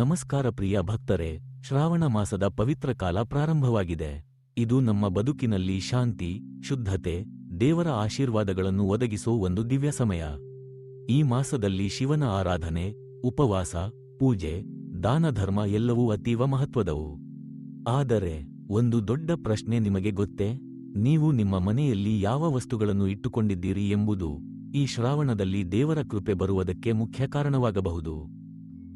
ನಮಸ್ಕಾರ ಪ್ರಿಯ ಭಕ್ತರೇ, ಶ್ರಾವಣ ಮಾಸದ ಪವಿತ್ರ ಕಾಲ ಪ್ರಾರಂಭವಾಗಿದೆ. ಇದು ನಮ್ಮ ಬದುಕಿನಲ್ಲಿ ಶಾಂತಿ, ಶುದ್ಧತೆ, ದೇವರ ಆಶೀರ್ವಾದಗಳನ್ನು ಒದಗಿಸೋ ಒಂದು ದಿವ್ಯ ಸಮಯ. ಈ ಮಾಸದಲ್ಲಿ ಶಿವನ ಆರಾಧನೆ, ಉಪವಾಸ, ಪೂಜೆ ದಾನಧರ್ಮ ಎಲ್ಲವೂ ಅತೀವ ಮಹತ್ವದವು. ಆದರೆ, ಒಂದು ದೊಡ್ಡ ಪ್ರಶ್ನೆ ನಿಮಗೆ ಗೊತ್ತೇ? ನೀವು ನಿಮ್ಮ ಮನೆಯಲ್ಲಿ ಯಾವ ವಸ್ತುಗಳನ್ನು ಇಟ್ಟುಕೊಂಡಿದ್ದೀರಿ ಎಂಬುದು ಈ ಶ್ರಾವಣದಲ್ಲಿ ದೇವರ ಕೃಪೆ ಬರುವುದಕ್ಕೆ ಮುಖ್ಯ ಕಾರಣವಾಗಬಹುದು.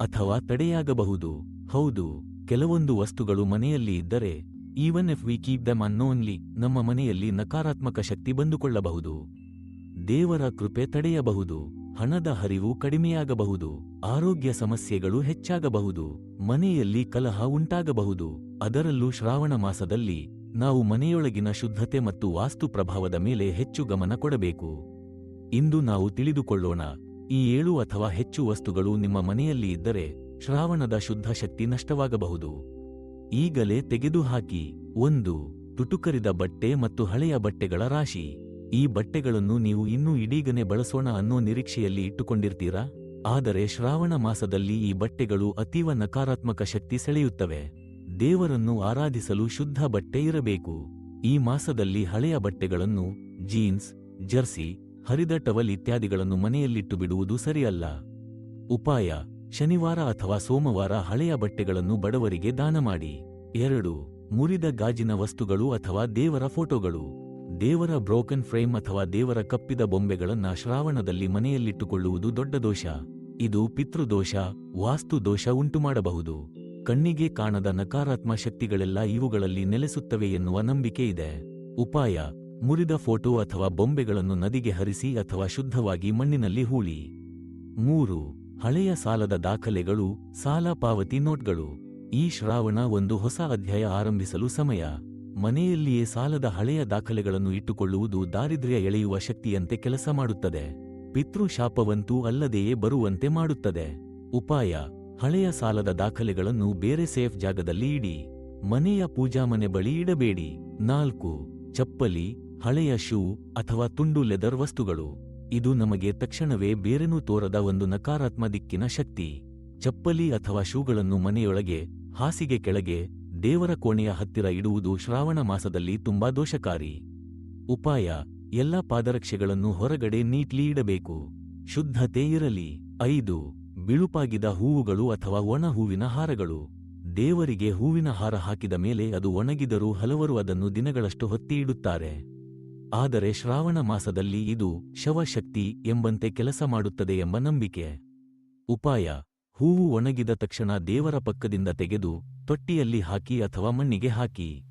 ಅಥವಾ ತಡೆಯಾಗಬಹುದು. ಹೌದು, ಕೆಲವೊಂದು ವಸ್ತುಗಳು ಮನೆಯಲ್ಲಿ ಇದ್ದರೆ even if we keep them ಅನ್ನೋನ್ಲಿ ನಮ್ಮ ಮನೆಯಲ್ಲಿ ನಕಾರಾತ್ಮಕ ಶಕ್ತಿ ಬಂದುಕೊಳ್ಳಬಹುದು. ದೇವರ ಕೃಪೆ ತಡೆಯಬಹುದು, ಹಣದ ಹರಿವು ಕಡಿಮೆಯಾಗಬಹುದು, ಆರೋಗ್ಯ ಸಮಸ್ಯೆಗಳು ಹೆಚ್ಚಾಗಬಹುದು, ಮನೆಯಲ್ಲಿ ಕಲಹ ಉಂಟಾಗಬಹುದು. ಅದರಲ್ಲೂ ಶ್ರಾವಣ ಮಾಸದಲ್ಲಿ, ನಾವು ಮನೆಯೊಳಗಿನ ಶುದ್ಧತೆ ಮತ್ತು ವಾಸ್ತು ಪ್ರಭಾವದ ಮೇಲೆ ಹೆಚ್ಚು ಗಮನ ಕೊಡಬೇಕು. ಇಂದು ನಾವು ತಿಳಿದುಕೊಳ್ಳೋಣ ಈ ಏಳು ಅಥವಾ ಹೆಚ್ಚು ವಸ್ತುಗಳು ನಿಮ್ಮ ಮನೆಯಲ್ಲಿ ಇದ್ದರೆ ಶ್ರಾವಣದ ಶುದ್ಧ ಶಕ್ತಿ ನಷ್ಟವಾಗಬಹುದು. ಈಗಲೇ ತೆಗೆದುಹಾಕಿ, ಒಂದು, ತುಟುಕರಿದ ಬಟ್ಟೆ ಮತ್ತು ಹಳೆಯ ಬಟ್ಟೆಗಳ ರಾಶಿ. ಈ ಬಟ್ಟೆಗಳನ್ನು ನೀವು ಇನ್ನೂ ಇಡೀಗನೆ ಬಳಸೋಣ ಅನ್ನೋ ನಿರೀಕ್ಷೆಯಲ್ಲಿ ಇಟ್ಟುಕೊಂಡಿರ್ತೀರಾ? ಆದರೆ ಶ್ರಾವಣ ಮಾಸದಲ್ಲಿ ಈ ಬಟ್ಟೆಗಳು ಅತೀವ ನಕಾರಾತ್ಮಕ ಶಕ್ತಿ ಸೆಳೆಯುತ್ತವೆ. ದೇವರನ್ನು ಆರಾಧಿಸಲು ಶುದ್ಧ ಬಟ್ಟೆ ಇರಬೇಕು. ಈ ಮಾಸದಲ್ಲಿ ಹಳೆಯ ಬಟ್ಟೆಗಳನ್ನು, ಜೀನ್ಸ್, ಜರ್ಸಿ ಹರಿದ ಟವಲ್ ಇತ್ಯಾದಿಗಳನ್ನು ಮನೆಯಲ್ಲಿಟ್ಟು ಬಿಡುವುದು ಸರಿಯಲ್ಲ. ಉಪಾಯ, ಶನಿವಾರ ಅಥವಾ ಸೋಮವಾರ ಹಳೆಯ ಬಟ್ಟೆಗಳನ್ನು ಬಡವರಿಗೆ ದಾನ ಮಾಡಿ. ಎರಡು, ಮುರಿದ ಗಾಜಿನ ವಸ್ತುಗಳು ಅಥವಾ ದೇವರ ಫೋಟೋಗಳು. ದೇವರ ಬ್ರೋಕನ್ ಫ್ರೇಮ್ ಅಥವಾ ದೇವರ ಕಪ್ಪಿದ ಬೊಂಬೆಗಳನ್ನ ಶ್ರಾವಣದಲ್ಲಿ ಮನೆಯಲ್ಲಿಟ್ಟುಕೊಳ್ಳುವುದು ದೊಡ್ಡ ದೋಷ. ಇದು ಪಿತೃದೋಷ ವಾಸ್ತು ದೋಷ ಉಂಟುಮಾಡಬಹುದು. ಕಣ್ಣಿಗೆ ಕಾಣದ ನಕಾರಾತ್ಮ ಶಕ್ತಿಗಳೆಲ್ಲ ಇವುಗಳಲ್ಲಿ ನೆಲೆಸುತ್ತವೆ ಎನ್ನುವ ನಂಬಿಕೆ ಇದೆ. ಉಪಾಯ ಮುರಿದ ಫೋಟೋ ಅಥವಾ ಬೊಂಬೆಗಳನ್ನು ನದಿಗೆ ಹರಿಸಿ ಅಥವಾ ಶುದ್ಧವಾಗಿ ಮಣ್ಣಿನಲ್ಲಿ ಹೂಳಿ. ಮೂರು, ಹಳೆಯ ಸಾಲದ ದಾಖಲೆಗಳು, ಸಾಲ ಪಾವತಿ ನೋಟ್ಗಳು. ಈ ಶ್ರಾವಣ ಒಂದು ಹೊಸ ಅಧ್ಯಾಯ ಆರಂಭಿಸಲು ಸಮಯ. ಮನೆಯಲ್ಲಿಯೇ ಸಾಲದ ಹಳೆಯ ದಾಖಲೆಗಳನ್ನು ಇಟ್ಟುಕೊಳ್ಳುವುದು ದಾರಿದ್ರ್ಯ ಎಳೆಯುವ ಶಕ್ತಿಯಂತೆ ಕೆಲಸ ಮಾಡುತ್ತದೆ. ಪಿತೃಶಾಪವಂತೂ ಅಲ್ಲದೆಯೇ ಬರುವಂತೆ ಮಾಡುತ್ತದೆ. ಉಪಾಯ, ಹಳೆಯ ಸಾಲದ ದಾಖಲೆಗಳನ್ನು ಬೇರೆ ಸೇಫ್ ಜಾಗದಲ್ಲಿ ಇಡಿ. ಮನೆಯ ಪೂಜಾ ಮನೆ ಬಳಿ ಇಡಬೇಡಿ. ನಾಲ್ಕು, ಚಪ್ಪಲಿ ಹಳೆಯ ಶೂ ಅಥವಾ ತುಂಡು ಲೆದರ್ ವಸ್ತುಗಳು. ಇದು ನಮಗೆ ತಕ್ಷಣವೇ ಬೇರೆನೂ ತೋರದ ಒಂದು ನಕಾರಾತ್ಮ ದಿಕ್ಕಿನ ಶಕ್ತಿ. ಚಪ್ಪಲಿ ಅಥವಾ ಶೂಗಳನ್ನು ಮನೆಯೊಳಗೆ, ಹಾಸಿಗೆ ಕೆಳಗೆ, ದೇವರ ಕೋಣೆಯ ಹತ್ತಿರ ಇಡುವುದು ಶ್ರಾವಣ ಮಾಸದಲ್ಲಿ ತುಂಬಾ ದೋಷಕಾರಿ. ಉಪಾಯ, ಎಲ್ಲ ಪಾದರಕ್ಷೆಗಳನ್ನು ಹೊರಗಡೆ ನೀಟ್ಲಿ ಇಡಬೇಕು. ಶುದ್ಧತೆ ಇರಲಿ. ಐದು, ಬಿಳುಪಾಗಿದ ಹೂವುಗಳು ಅಥವಾ ಒಣ ಹೂವಿನ ಹಾರಗಳು. ದೇವರಿಗೆ ಹೂವಿನ ಹಾರ ಹಾಕಿದ ಮೇಲೆ ಅದು ಒಣಗಿದರೂ ಹಲವರು ಅದನ್ನು ದಿನಗಳಷ್ಟು ಹೊತ್ತಿ ಇಡುತ್ತಾರೆ ಆದರೆ ಶ್ರಾವಣ ಮಾಸದಲ್ಲಿ ಇದು ಶವಶಕ್ತಿ ಎಂಬಂತೆ ಕೆಲಸ ಮಾಡುತ್ತದೆ ಎಂಬ ನಂಬಿಕೆ. ಉಪಾಯ, ಹೂವು ಒಣಗಿದ ತಕ್ಷಣ ದೇವರ ಪಕ್ಕದಿಂದ ತೆಗೆದು ತೊಟ್ಟಿಯಲ್ಲಿ ಹಾಕಿ ಅಥವಾ ಮಣ್ಣಿಗೆ ಹಾಕಿ.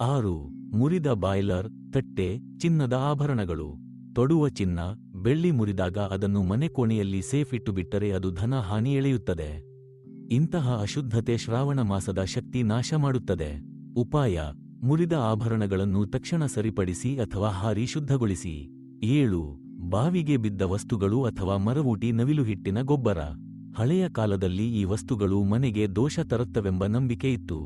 ಆರು, ಮುರಿದ ಬಾಯ್ಲರ್, ತಟ್ಟೆ, ಚಿನ್ನದ ಆಭರಣಗಳು. ತೊಡುವ ಚಿನ್ನ, ಬೆಳ್ಳಿ ಮುರಿದಾಗ ಅದನ್ನು ಮನೆ ಕೋಣೆಯಲ್ಲಿ ಸೇಫ್ ಇಟ್ಟು ಬಿಟ್ಟರೆ ಅದು ಧನ ಹಾನಿ ಎಳೆಯುತ್ತದೆ. ಇಂತಹ ಅಶುದ್ಧತೆ ಶ್ರಾವಣ ಮಾಸದ ಶಕ್ತಿ ನಾಶ ಮಾಡುತ್ತದೆ. ಉಪಾಯ ಮುರಿದ ಆಭರಣಗಳನ್ನು ತಕ್ಷಣ ಸರಿಪಡಿಸಿ ಅಥವಾ ಹಾರಿ ಶುದ್ಧಗೊಳಿಸಿ. ಏಳು, ಬಾವಿಗೆ ಬಿದ್ದ ವಸ್ತುಗಳು ಅಥವಾ ಮರವೂಟಿ ನವಿಲು ಹಿಟ್ಟಿನ ಗೊಬ್ಬರ. ಹಳೆಯ ಕಾಲದಲ್ಲಿ ಈ ವಸ್ತುಗಳು ಮನೆಗೆ ದೋಷ ತರುತ್ತವೆಂಬ ನಂಬಿಕೆ ಇತ್ತು.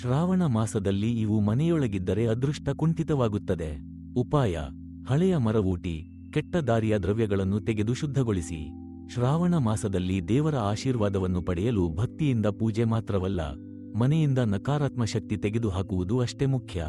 ಶ್ರಾವಣ ಮಾಸದಲ್ಲಿ ಇವು ಮನೆಯೊಳಗಿದ್ದರೆ ಅದೃಷ್ಟ ಕುಂಠಿತವಾಗುತ್ತದೆ. ಉಪಾಯ, ಹಳೆಯ ಮರವೂಟಿ, ಕೆಟ್ಟ ದಾರಿಯ ದ್ರವ್ಯಗಳನ್ನು ತೆಗೆದು ಶುದ್ಧಗೊಳಿಸಿ. ಶ್ರಾವಣ ಮಾಸದಲ್ಲಿ ದೇವರ ಆಶೀರ್ವಾದವನ್ನು ಪಡೆಯಲು ಭಕ್ತಿಯಿಂದ ಪೂಜೆ ಮಾತ್ರವಲ್ಲ ಮನೆಯಿಂದ ನಕಾರಾತ್ಮ ಶಕ್ತಿ ತೆಗೆದುಹಾಕುವುದು ಅಷ್ಟೇ ಮುಖ್ಯ.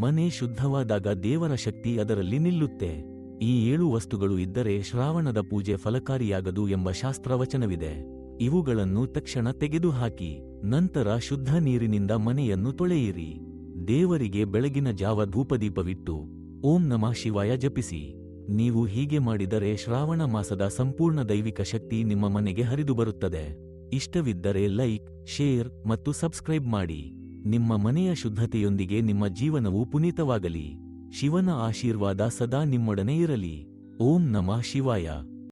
ಮನೆ ಶುದ್ಧವಾದಾಗ ದೇವರ ಶಕ್ತಿ ಅದರಲ್ಲಿ ನಿಲ್ಲುತ್ತೆ. ಈ ಏಳು ವಸ್ತುಗಳು ಇದ್ದರೆ ಶ್ರಾವಣದ ಪೂಜೆ ಫಲಕಾರಿಯಾಗದು ಎಂಬ ಶಾಸ್ತ್ರವಚನವಿದೆ. ಇವುಗಳನ್ನು ತಕ್ಷಣ ತೆಗೆದುಹಾಕಿ, ನಂತರ ಶುದ್ಧ ನೀರಿನಿಂದ ಮನೆಯನ್ನು ತೊಳೆಯಿರಿ. ದೇವರಿಗೆ ಬೆಳಗಿನ ಜಾವ ಧೂಪದೀಪವಿಟ್ಟು, ಓಂ ನಮಃ ಶಿವಾಯ ಜಪಿಸಿ. ನೀವು ಹೀಗೆ ಮಾಡಿದರೆ ಶ್ರಾವಣ ಮಾಸದ ಸಂಪೂರ್ಣ ದೈವಿಕ ಶಕ್ತಿ ನಿಮ್ಮ ಮನೆಗೆ ಹರಿದು ಬರುತ್ತದೆ. ಇಷ್ಟವಿದ್ದರೆ ಲೈಕ್, ಶೇರ್ ಮತ್ತು ಸಬ್ಸ್ಕ್ರೈಬ್ ಮಾಡಿ. ನಿಮ್ಮ ಮನೆಯ ಶುದ್ಧತೆಯೊಂದಿಗೆ ನಿಮ್ಮ ಜೀವನವು ಪುನೀತವಾಗಲಿ. ಶಿವನ ಆಶೀರ್ವಾದ ಸದಾ ನಿಮ್ಮೊಡನೆ ಇರಲಿ. ಓಂ ನಮಃ ಶಿವಾಯ.